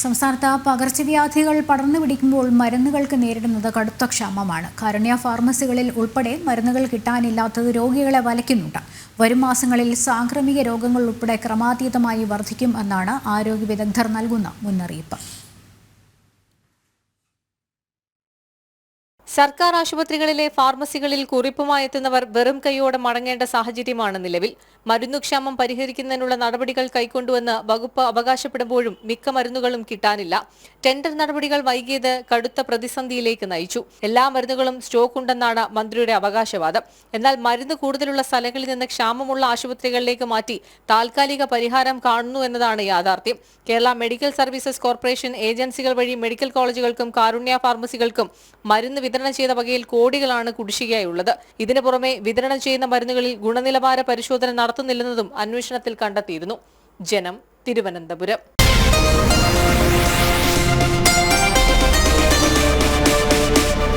സംസ്ഥാനത്ത് പകർച്ചവ്യാധികൾ പടർന്നു പിടിക്കുമ്പോൾ മരുന്നുകൾക്ക് നേരിടുന്നത് കടുത്ത ക്ഷാമമാണ്. കാരുണ്യ ഫാർമസികളിൽ ഉൾപ്പെടെ മരുന്നുകൾ കിട്ടാനില്ലാത്തത് രോഗികളെ വലയ്ക്കുന്നുണ്ട്. വരും മാസങ്ങളിൽ സാംക്രമിക രോഗങ്ങൾ ഉൾപ്പെടെ ക്രമാതീതമായി വർദ്ധിക്കും എന്നാണ് ആരോഗ്യ വിദഗ്ധർ നൽകുന്ന മുന്നറിയിപ്പ്. സർക്കാർ ആശുപത്രികളിലെ ഫാർമസികളിൽ കുറിപ്പുമായി എത്തുന്നവർ വെറും കൈയോടെ മടങ്ങേണ്ട സാഹചര്യമാണ് നിലവിൽ. മരുന്നുക്ഷാമം പരിഹരിക്കുന്നതിനുള്ള നടപടികൾ കൈക്കൊണ്ടുവെന്ന് വകുപ്പ് അവകാശപ്പെടുമ്പോഴും മിക്ക മരുന്നുകളും കിട്ടാനില്ല. ടെൻഡർ നടപടികൾ വൈകിയത് കടുത്ത പ്രതിസന്ധിയിലേക്ക് നയിച്ചു. എല്ലാ മരുന്നുകളും സ്റ്റോക്ക് ഉണ്ടെന്നാണ് മന്ത്രിയുടെ അവകാശവാദം. എന്നാൽ മരുന്ന് കൂടുതലുള്ള സ്ഥലങ്ങളിൽ നിന്ന് ക്ഷാമമുള്ള ആശുപത്രികളിലേക്ക് മാറ്റി താൽക്കാലിക പരിഹാരം കാണുന്നു എന്നതാണ് യാഥാർത്ഥ്യം. കേരള മെഡിക്കൽ സർവീസസ് കോർപ്പറേഷൻ ഏജൻസികൾ വഴി മെഡിക്കൽ കോളേജുകൾക്കും കാരുണ്യ ഫാർമസികൾക്കും മരുന്ന് വിതരണം ചെയ്ത വകയിൽ കോടികളാണ് കുടിശ്ശികയായുള്ളത്. ഇതിനു പുറമെ വിതരണം ചെയ്യുന്ന മരുന്നുകളിൽ ഗുണനിലവാര പരിശോധന നടത്തുന്നില്ലെന്നതും അന്വേഷണത്തിൽ കണ്ടെത്തിയിരുന്നു. ജനം തിരുവനന്തപുരം.